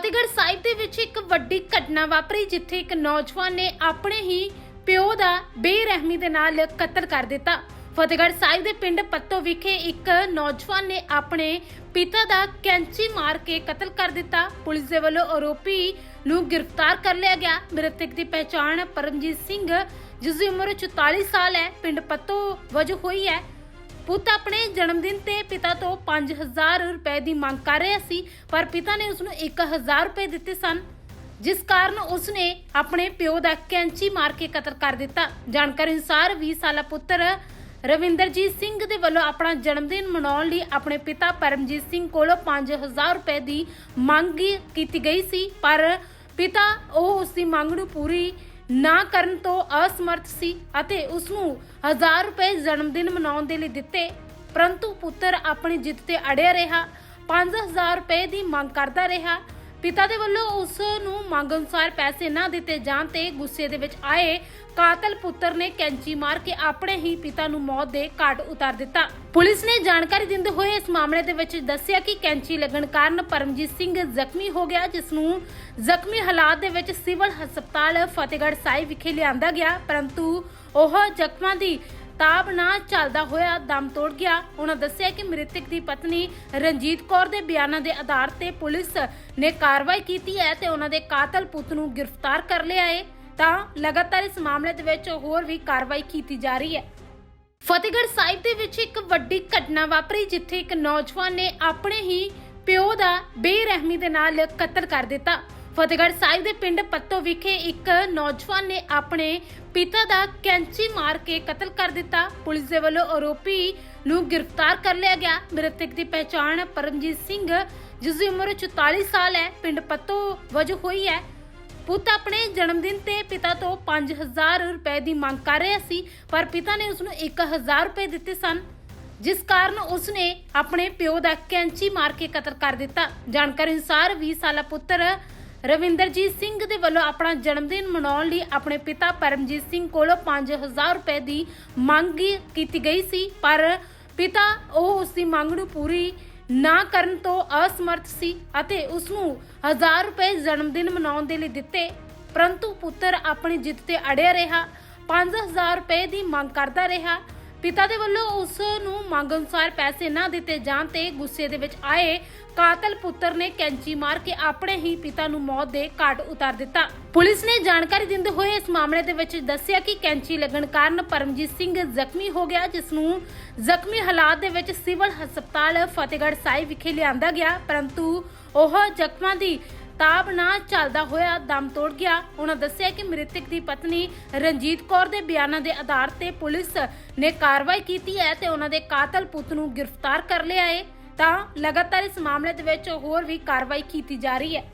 ਫਤਿਹਗੜ੍ਹ ਸਾਹਿਬ ਦੇ ਵਿੱਚ ਇੱਕ ਵੱਡੀ ਘਟਨਾ ਵਾਪਰੀ, ਜਿੱਥੇ ਇੱਕ ਨੌਜਵਾਨ ਨੇ ਆਪਣੇ ਹੀ ਪਿਓ ਦਾ ਬੇਰਹਿਮੀ ਦੇ ਨਾਲ ਕਤਲ ਕਰ ਦਿੱਤਾ। ਫਤਿਹਗੜ੍ਹ ਸਾਹਿਬ ਦੇ ਪਿੰਡ ਪੱਤੋ ਵਿਖੇ ਇੱਕ ਨੌਜਵਾਨ ਨੇ ਆਪਣੇ ਪਿਤਾ ਦਾ ਕੈਂਚੀ ਮਾਰ ਕੇ ਕਤਲ ਕਰ ਦਿੱਤਾ। ਪੁਲਿਸ ਦੇ ਵੱਲੋਂ ਆਰੋਪੀ ਨੂੰ ਗ੍ਰਿਫਤਾਰ ਕਰ ਲਿਆ ਗਿਆ। ਮ੍ਰਿਤਕ ਦੀ ਪਹਿਚਾਣ ਪਰਮਜੀਤ ਸਿੰਘ ਜਿਸ ਦੀ ਉਮਰ 44 ਸਾਲ ਹੈ, ਪਿੰਡ ਪੱਤੋ ਵਜੋਂ ਹੋਈ ਹੈ। ਪੁੱਤ ਆਪਣੇ ਜਨਮ ਦਿਨ ਤੇ ਪਿਤਾ ਤੋਂ 5000 ਰੁਪਏ ਦੀ ਮੰਗ ਕਰ ਰਿਹਾ ਸੀ, ਪਰ ਪਿਤਾ ਨੇ ਉਸ ਨੂੰ 1000 ਰੁਪਏ ਦਿੱਤੇ ਸਨ, ਜਿਸ ਕਾਰਨ ਉਸ ਨੇ ਆਪਣੇ ਪਿਓ ਦਾ ਕੈਂਚੀ ਮਾਰ ਕੇ ਕਤਲ ਕਰ ਦਿੱਤਾ। ਜਾਣਕਾਰੀ ਅਨੁਸਾਰ 20 ਸਾਲਾ ਪੁੱਤਰ ਰਵਿੰਦਰਜੀਤ ਸਿੰਘ ਦੇ ਵੱਲੋਂ ਆਪਣਾ ਜਨਮ ਦਿਨ ਮਨਾਉਣ ਲਈ ਆਪਣੇ ਪਿਤਾ ਪਰਮਜੀਤ ਸਿੰਘ ਕੋਲੋਂ 5000 ਰੁਪਏ ਦੀ ਮੰਗ ਕੀਤੀ ਗਈ ਸੀ, ਪਰ ਪਿਤਾ ਉਹ ਉਸ ਦੀ ਮੰਗ ਨੂੰ ਪੂਰੀ ਨਾ ਕਰਨ ਤੋਂ ਅਸਮਰਥ ਸੀ ਅਤੇ ਉਸ ਨੂੰ 1000 ਰੁਪਏ ਜਨਮ ਦਿਨ ਮਨਾਉਣ ਦੇ ਲਈ ਦਿੱਤੇ। ਪਰੰਤੂ ਪੁੱਤਰ ਆਪਣੀ ਜਿੱਦ ਤੇ ਅੜਿਆ ਰਿਹਾ। 5000 ਰੁਪਏ ਦੀ ਮੰਗ ਕਰਦਾ ਰਿਹਾ। ਪਿਤਾ ਦੇ ਵੱਲੋਂ ਉਸ ਨੂੰ ਮੰਗ ਅਨੁਸਾਰ ਪੈਸੇ ਨਾ ਦਿੱਤੇ ਜਾਣ ਤੇ ਗੁੱਸੇ ਦੇ ਵਿੱਚ ਆਏ ਕਾਤਲ ਪੁੱਤਰ ਨੇ ਕੈਂਚੀ ਮਾਰ ਕੇ ਆਪਣੇ ਹੀ ਪਿਤਾ ਨੂੰ ਮੌਤ ਦੇ ਘਾਟ ਉਤਾਰ ਦਿੱਤਾ। ਪੁਲਿਸ ਨੇ ਜਾਣਕਾਰੀ ਦਿੰਦੇ ਹੋਏ ਇਸ ਮਾਮਲੇ ਦੇ ਵਿੱਚ ਦੱਸਿਆ ਕਿ ਕੈਂਚੀ ਲੱਗਣ ਕਾਰਨ ਪਰਮਜੀਤ ਸਿੰਘ ਜ਼ਖਮੀ ਹੋ ਗਿਆ, ਜਿਸ ਨੂੰ ਜ਼ਖਮੀ ਹਾਲਾਤ ਦੇ ਵਿੱਚ ਸਿਵਲ ਹਸਪਤਾਲ ਫਤਿਹਗੜ੍ਹ ਸਾਹਿਬ ਵਿਖੇ ਲਿਆਂਦਾ ਗਿਆ, ਪਰੰਤੂ ਉਹ ਜ਼ਖਮਾਂ ਦੀ ਤਾਬ ਨਾ ਚੱਲਦਾ ਹੋਇਆ ਦਮ ਤੋੜ ਗਿਆ। ਉਹਨਾਂ ਦੱਸਿਆ ਕਿ ਮ੍ਰਿਤਕ ਦੀ ਪਤਨੀ ਰਣਜੀਤ ਕੌਰ ਦੇ ਬਿਆਨਾਂ ਦੇ ਆਧਾਰ ਤੇ ਪੁਲਿਸ ਨੇ ਕਾਰਵਾਈ ਕੀਤੀ ਹੈ ਤੇ ਉਹਨਾਂ ਦੇ ਕਾਤਲ ਪੁੱਤ ਨੂੰ ਗ੍ਰਿਫਤਾਰ ਕਰ ਲਿਆ ਹੈ। ਤਾਂ ਲਗਾਤਾਰ ਇਸ ਮਾਮਲੇ ਦੇ ਵਿੱਚ ਹੋਰ ਵੀ ਕਾਰਵਾਈ ਕੀਤੀ ਜਾ ਰਹੀ ਹੈ। ਫਤਿਹਗੜ੍ਹ ਸਾਹਿਬ ਦੇ ਵਿੱਚ ਇੱਕ ਵੱਡੀ ਘਟਨਾ ਵਾਪਰੀ ਜਿੱਥੇ ਇੱਕ ਨੌਜਵਾਨ ਨੇ ਆਪਣੇ ਹੀ ਪਿਓ ਦਾ ਬੇਰਹਿਮੀ ਦੇ ਨਾਲ ਕਤਲ ਕਰ ਦਿੱਤਾ। ਫਤਿਹਗੜ੍ਹ ਸਾਹਿਬ ਦੇ ਪਿੰਡ ਪੱਤੋ ਵਿਖੇ ਇੱਕ ਨੌਜਵਾਨ ਨੇ ਆਪਣੇ ਪਿਤਾ ਦਾ ਕੈਂਚੀ ਮਾਰ ਕੇ ਕਤਲ ਕਰ ਦਿੱਤਾ। ਪੁਲਿਸ ਦੇ ਵੱਲੋਂ ਆਰੋਪੀ ਨੂੰ ਗ੍ਰਿਫਤਾਰ ਕਰ ਲਿਆ ਗਿਆ। ਮ੍ਰਿਤਕ ਦੀ ਪਹਿਚਾਣ ਪਰਮਜੀਤ ਸਿੰਘ, ਜਿਸ ਦੀ ਉਮਰ 44 ਸਾਲ ਹੈ, ਪਿੰਡ ਪੱਤੋ ਵਜੋਂ ਹੋਈ ਹੈ। ਪੁੱਤ ਆਪਣੇ ਜਨਮ ਦਿਨ ਤੇ ਪਿਤਾ ਤੋਂ 5000 ਰੁਪਏ ਦੀ ਮੰਗ ਕਰ ਰਿਹਾ ਸੀ, ਪਰ ਪਿਤਾ ਨੇ ਉਸ ਨੂੰ 1000 ਰੁਪਏ ਦਿੱਤੇ ਸਨ, ਜਿਸ ਕਾਰਨ ਉਸ ਨੇ ਆਪਣੇ ਪਿਓ ਦਾ ਕੈਂਚੀ ਮਾਰ ਕੇ ਕਤਲ ਕਰ ਦਿੱਤਾ। ਜਾਣਕਾਰੀ ਅਨੁਸਾਰ 20 ਸਾਲਾ ਪੁੱਤਰ ਰਵਿੰਦਰਜੀਤ ਸਿੰਘ ਦੇ ਵੱਲੋਂ ਆਪਣਾ ਜਨਮ ਦਿਨ ਮਨਾਉਣ ਲਈ ਆਪਣੇ ਪਿਤਾ ਪਰਮਜੀਤ ਸਿੰਘ ਕੋਲੋਂ 5000 ਰੁਪਏ ਦੀ ਮੰਗ ਕੀਤੀ ਗਈ ਸੀ, ਪਰ ਪਿਤਾ ਉਹ ਉਸ ਦੀ ਮੰਗ ਨੂੰ ਪੂਰੀ ਨਾ ਕਰਨ ਤੋਂ ਅਸਮਰਥ ਸੀ ਅਤੇ ਉਸ ਨੂੰ 1000 ਰੁਪਏ ਜਨਮ ਦਿਨ ਮਨਾਉਣ ਦੇ ਲਈ ਦਿੱਤੇ, ਪਰੰਤੂ ਪੁੱਤਰ ਆਪਣੀ ਜਿੱਦ ਤੇ ਅੜਿਆ ਰਿਹਾ 5000 ਰੁਪਏ ਦੀ ਮੰਗ ਕਰਦਾ ਰਿਹਾ। ਪਿਤਾ ਦੇ ਵੱਲੋਂ ਉਸ ਨੂੰ ਮੰਗ ਅਨੁਸਾਰ ਪੈਸੇ ਨਾ ਦਿੱਤੇ ਜਾਣ ਤੇ ਗੁੱਸੇ ਦੇ ਵਿੱਚ ਆਏ ਕਾਤਲ ਪੁੱਤਰ ਨੇ ਕੈਂਚੀ ਮਾਰ ਕੇ ਆਪਣੇ ਹੀ ਪਿਤਾ ਨੂੰ ਮੌਤ ਦੇ ਘਾਟ ਉਤਾਰ ਦਿੱਤਾ। ਪੁਲਿਸ ਨੇ ਜਾਣਕਾਰੀ ਦਿੰਦੇ ਹੋਏ ਇਸ ਮਾਮਲੇ ਦੇ ਵਿੱਚ ਦੱਸਿਆ ਕਿ ਕੈਂਚੀ ਲੱਗਣ ਕਾਰਨ ਪਰਮਜੀਤ ਸਿੰਘ ਜ਼ਖਮੀ ਹੋ ਗਿਆ, ਜਿਸ ਨੂੰ ਜ਼ਖਮੀ ਹਾਲਾਤ ਦੇ ਵਿੱਚ ਸਿਵਲ ਹਸਪਤਾਲ ਫਤਿਹਗੜ੍ਹ ਸਾਹਿਬ ਵਿਖੇ ਲਿਆਂਦਾ ਗਿਆ, ਪਰੰਤੂ ਉਹ ਜ਼ਖਮਾਂ ਦੀ ਤਾਬ ਨਾ ਚੱਲਦਾ ਹੋਇਆ ਦਮ ਤੋੜ ਗਿਆ। ਉਹਨਾਂ ਦੱਸਿਆ ਕਿ ਮ੍ਰਿਤਕ ਦੀ ਪਤਨੀ ਰਣਜੀਤ ਕੌਰ ਦੇ ਬਿਆਨਾਂ ਦੇ ਆਧਾਰ ਤੇ ਪੁਲਿਸ ਨੇ ਕਾਰਵਾਈ ਕੀਤੀ ਹੈ ਤੇ ਉਹਨਾਂ ਦੇ ਕਾਤਲ ਪੁੱਤ ਨੂੰ ਗ੍ਰਿਫਤਾਰ ਕਰ ਲਿਆ ਹੈ। ਤਾਂ ਲਗਾਤਾਰ ਇਸ ਮਾਮਲੇ ਦੇ ਵਿੱਚ ਹੋਰ ਵੀ ਕਾਰਵਾਈ ਕੀਤੀ ਜਾ ਰਹੀ ਹੈ।